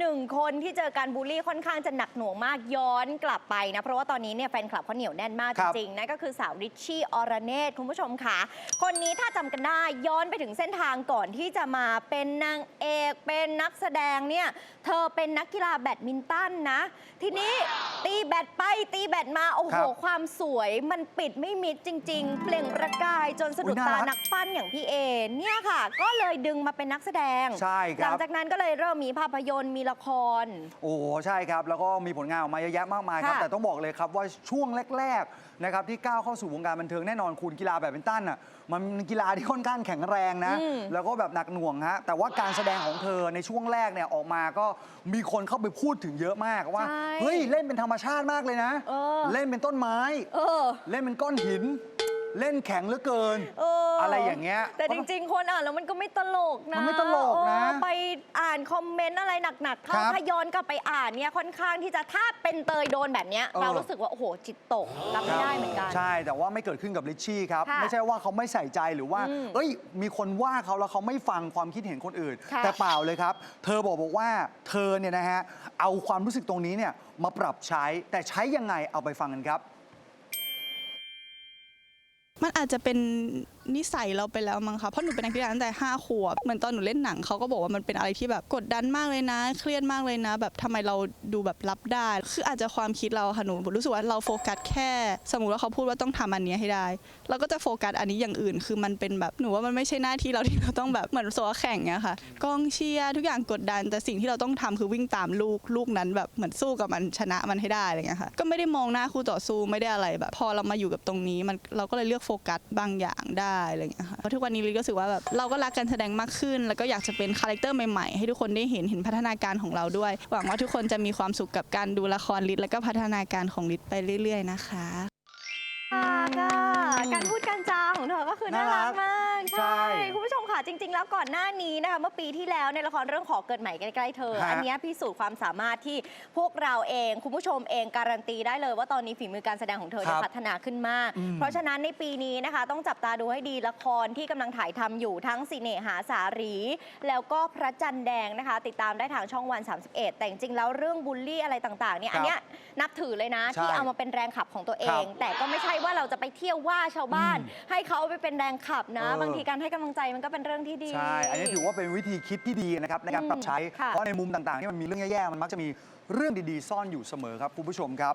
หนึ่งคนที่เจอการบูลลี่ค่อนข้างจะหนักหน่วงมากย้อนกลับไปนะ เพราะว่าตอนนี้เนี่ยแฟนคลับเขาเหนียวแน่นมากคจรับริงๆนั่นก็คือสาวริชชี่อรเนตคุณผู้ชมค่ะ คนนี้ถ้าจำกันได้ย้อนไปถึงเส้นทางก่อนที่จะมาเป็นนางเอกเป็นนักแสดงเนี่ยเธอเป็นนักกีฬาแบดมินตันนะ ทีนี้ตีแบดไปตีแบดมาโอ้คโหรับความสวยมันปิดไม่มิดจริง ๆ เปล่งประกายจนสะดุดอุ๊ยน่าตารักนักปั้นอย่างพี่เอเนี่ยค่ะ ก็เลยดึงมาเป็นนักแสดงใช่คหลัรังบจากนั้นก็เลยเริ่มมีภาพยนตร์มีละคร โอ้โหใช่ครับ แล้วก็มีผลงานออกมาเยอะแยะมากมายครับ ค่ะแต่ต้องบอกเลยครับว่าช่วงแรกๆนะครับที่ก้าวเข้าสู่วงการบันเทิงแน่นอนคุณกีฬาแบดมินตันอะมันเป็นกีฬาที่ค่อนข้างแข็งแรงนะ อืม แล้วก็แบบหนักหน่วงฮะแต่ว่าการแสดงของเธอในช่วงแรกเนี่ยออกมาก็มีคนเข้าไปพูดถึงเยอะมากว่าใช่เฮ้ยเล่นเป็นธรรมชาติมากเลยนะเออเล่นเป็นต้นไม้ เออ เล่นเป็นก้อนหิน เล่นแข็งเหลือเกิน เออออะไรอย่างเงี้ย แต่จริง ๆ คนอ่านแล้วมันก็ไม่ตลกนะมันไม่ตลกนะเออไปอ่านคอมเมนต์อะไรหนักๆเข้าครับถ้าย้อนกลับไปอ่านเนี่ยค่อนข้างที่จะถ้าเป็นเตยโดนแบบเนี้ย เออ เรารู้สึกว่า โอ้โห จิตตกรับไม่ได้เหมือนกัน ใช่แต่ว่าไม่เกิดขึ้นกับลิชชี่ครับ ค่ะไม่ใช่ว่าเขาไม่ใส่ใจหรือว่า อืมเอ้ย มีคนว่าเขาแล้วเขาไม่ฟังความคิดเห็นคนอื่น ค่ะแต่เปล่าเลยครับ เธอบอกบอกว่าเธอเนี่ยนะฮะเอาความรู้สึกตรงนี้เนี่ยมาปรับใช้แต่ใช้ยังไงเอาไปฟังกันครับ มันอาจจะเป็น นิสัยเราไปแล้วมั้งคะเพราะหนูเป็นนักกีฬาตั้งแต่5ขวบเหมือนตอนหนูเล่นหนังเขาก็บอกว่ามันเป็นอะไรที่แบบกดดันมากเลยนะ เครียดมากเลยนะ แบบทำไมเราดูแบบรับได้ คืออาจจะความคิดเราค่ะหนูรู้สึกว่าเราโฟกัสแค่ สมมุติว่าเขาพูดว่าต้องทำอันนี้ให้ได้ เราก็จะโฟกัสอันนี้อย่างอื่น คือมันเป็นแบบหนูว่ามันไม่ใช่หน้าที่เราที่เราต้องแบบเหมือนโซวาแข่งเนี้ยค่ะกองเชียร์ทุกอย่างกดดัน แต่สิ่งที่เราต้องทำคือวิ่งตามลูกลูกนั้นแบบเหมือนสู้กับมันชนะมันให้ได้อะไรเงี้ยค่ะก็ไม่ได้มองหน้าคู่ต่อสู้ไม่ได้อะไรแบบ พอเรามาอยู่กับตรงนี้มันเราก็เลยเลือกโฟกัสบางอย่างได้อะไรเงี้ยค่ะเพราะทุกวันนี้ลิก็รู้สึกว่าแบบเราก็รักการแสดงมากขึ้น แล้วก็อยากจะเป็นคาแรคเตอร์ใหม่ๆ ให้ทุกคนได้เห็นเห็นพัฒนาการของเราด้วย หวังว่าทุกคนจะมีความสุขกับการดูละครลิศแล้วก็พัฒนาการของลิศไปเรื่อย ๆ นะคะค่ะก็การพูดการจาของเธอก็คือน่าน่ารัรักกมาก ใช่คุณผู้ชมค่ะ จริง ๆ แล้วก่อนหน้านี้นะคะเมื่อปีที่แล้วในละครเรื่องขอเกิดใหม่ใกล้ๆเธอ ฮะ อันเนี้ยพิสูจน์ความสามารถที่พวกเราเองคุณผู้ชมเองการันตีได้เลยว่าตอนนี้ฝีมือการแสดงของเธอเนี่ยครับพัฒนาขึ้นมาก อืม เพราะฉะนั้นในปีนี้นะคะต้องจับตาดูให้ดีละครที่กำลังถ่ายทำอยู่ทั้งสิเนหาสารี แล้วก็พระจันทร์แดงนะคะ ติดตามได้ทางช่องวัน 31 แต่จริงๆแล้วเรื่องบูลลี่อะไรต่างๆเนี่ยอันเนี้ยนับถือเลยนะใช่ที่เอามาเป็นแรงขับของตัวเอครัง บ แต่ก็ไม่ใช่ว่าเราจะไปเที่ยวว่าชาวบ้านอืมให้เขาไปเป็นแรงขับนะ เออ บางทีการให้กำลังใจมันก็เป็นเรื่องที่ดี ใช่ อันนี้ถือว่าเป็นวิธีคิดที่ดีนะครับในการปรับใช้ ค่ะ เพราะในมุมต่างๆที่มันมีเรื่องแย่ๆ มันมักจะมีเรื่องดีๆ ซ่อนอยู่เสมอครับคุณผู้ชมครับ